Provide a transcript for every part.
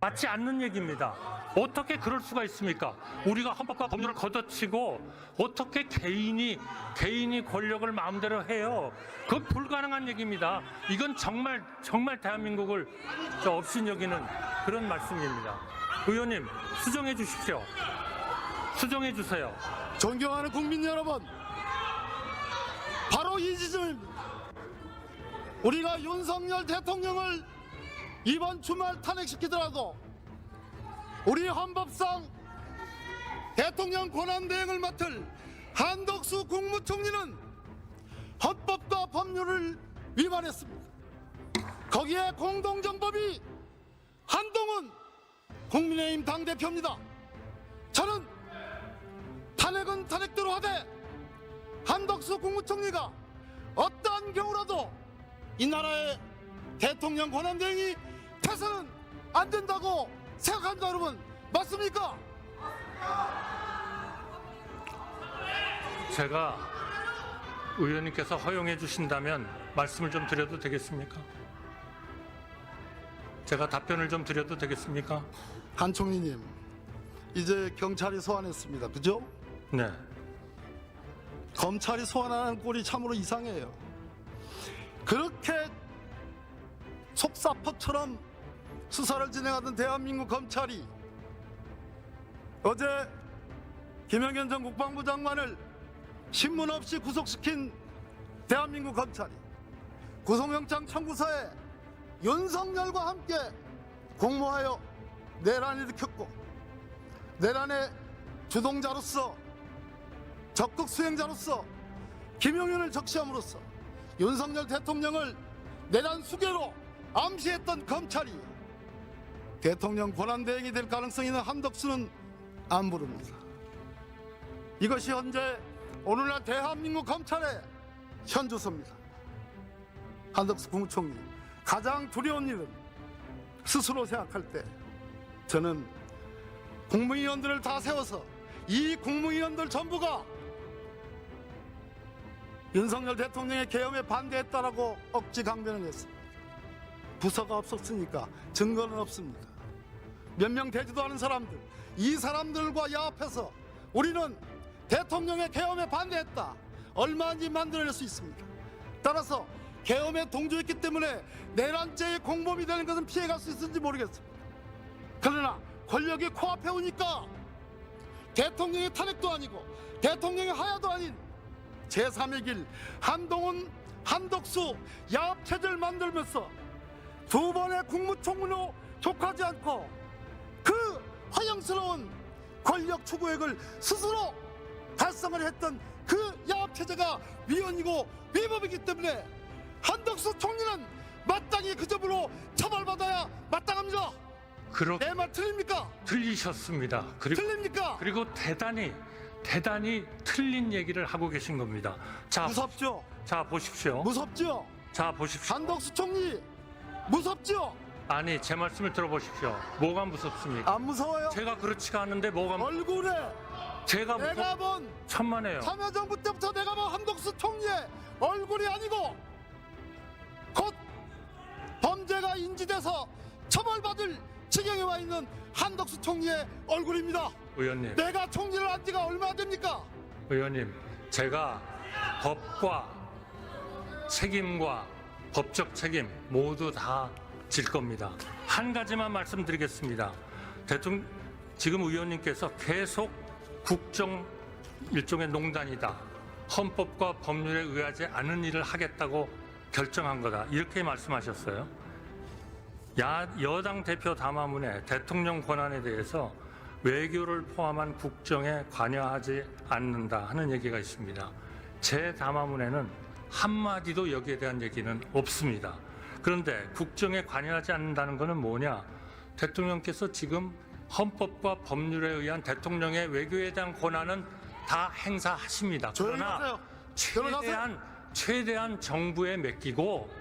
맞지 않는 얘기입니다. 어떻게 그럴 수가 있습니까? 우리가 헌법과 법률을 걷어치고 어떻게 개인이 개인이 권력을 마음대로 해요? 그건 불가능한 얘기입니다. 이건 정말 정말 대한민국을 저 없인 여기는 그런 말씀입니다. 의원님 수정해 주십시오. 수정해 주세요. 존경하는 국민 여러분, 바로 이 지점입니다. 우리가 윤석열 대통령을 이번 주말 탄핵시키더라도 우리 헌법상 대통령 권한대행을 맡을 한덕수 국무총리는 헌법과 법률을 위반했습니다. 거기에 공동정법이 한동훈 국민의힘 당대표입니다. 저는 탄핵은 탄핵대로 하되 한덕수 국무총리가 어떠한 경우라도 이 나라의 대통령 권한대행이 태서는 안 된다고 생각합니다 여러분 맞습니까? 제가 의원님께서 허용해 주신다면 말씀을 좀 드려도 되겠습니까? 제가 답변을 좀 드려도 되겠습니까? 한 총리님 이제 경찰이 소환했습니다 그죠? 네. 검찰이 소환하는 꼴이 참으로 이상해요 그렇게 속사포처럼 수사를 진행하던 대한민국 검찰이 어제 김영현 전 국방부 장관을 신문 없이 구속시킨 대한민국 검찰이 구속영장 청구서에 윤석열과 함께 공모하여 내란을 일으켰고 내란의 주동자로서 적극 수행자로서 김용현을 적시함으로써 윤석열 대통령을 내란 수괴로 암시했던 검찰이 대통령 권한대행이 될 가능성이 있는 한덕수는 안 부릅니다. 이것이 현재 오늘날 대한민국 검찰의 현주소입니다. 한덕수 국무총리 가장 두려운 일은 스스로 생각할 때 저는 국무위원들을 다 세워서 이 국무위원들 전부가 윤석열 대통령의 계엄에 반대했다라고 억지 강변을 했습니다. 부서가 없었으니까 증거는 없습니다. 몇 명 되지도 않은 사람들, 이 사람들과 야합해서 우리는 대통령의 계엄에 반대했다. 얼마인지 만들어낼 수 있습니다. 따라서 계엄에 동조했기 때문에 내란죄의 공범이 되는 것은 피해갈 수 있을지 모르겠습니다. 그러나 권력이 코앞에 오니까 대통령의 탄핵도 아니고 대통령의 하야도 아닌 제3의 길 한동훈 한덕수 야합체제를 만들면서 두 번의 국무총리로 족하지 않고 그 허영스러운 권력 추구액을 스스로 달성을 했던 그 야합 체제가 위헌이고 위법이기 때문에 한덕수 총리는 마땅히 그 점으로 처벌받아야 마땅합니다. 그렇게 내말 틀립니까? 틀리셨습니다. 그리고 틀립니까? 그리고 대단히 대단히 틀린 얘기를 하고 계신 겁니다. 자, 무섭죠? 자 보십시오. 무섭죠? 자 보십시오. 한덕수 총리 무섭죠? 아니 제 말씀을 들어보십시오. 뭐가 무섭습니까? 안 무서워요? 제가 그렇지가 않은데 뭐가 무- 얼굴에 제가 내가 무섭 본 천만에요. 참여정부 때부터 내가 본 한덕수 총리의 얼굴이 아니고 곧 범죄가 인지돼서 처벌받을 지경에 와 있는 한덕수 총리의 얼굴입니다. 의원님, 내가 총리를 한 지가 얼마 됩니까? 의원님, 제가 법과 책임과 법적 책임 모두 다 질 겁니다. 한 가지만 말씀드리겠습니다. 대통령 지금 의원님께서 계속 국정 일종의 농단이다. 헌법과 법률에 의하지 않은 일을 하겠다고 결정한 거다. 이렇게 말씀하셨어요. 야, 여당 대표 담화문에 대통령 권한에 대해서 외교를 포함한 국정에 관여하지 않는다 하는 얘기가 있습니다. 제 담화문에는 한마디도 여기에 대한 얘기는 없습니다. 그런데 국정에 관여하지 않는다는 것은 뭐냐? 대통령께서 지금 헌법과 법률에 의한 대통령의 외교에 대한 권한은 다 행사하십니다. 그러나. 최대한 최대한 정부에 맡기고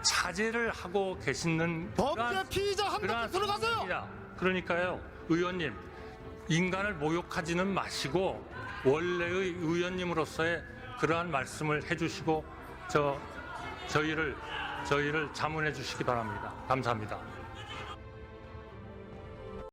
자제를 하고 계시는 범죄 피의자 그러한 들어가세요. 그러니까요, 의원님 인간을 모욕하지는 마시고 원래의 의원님으로서의 그러한 말씀을 해주시고 저 저희를 저희를 자문해 주시기 바랍니다. 감사합니다.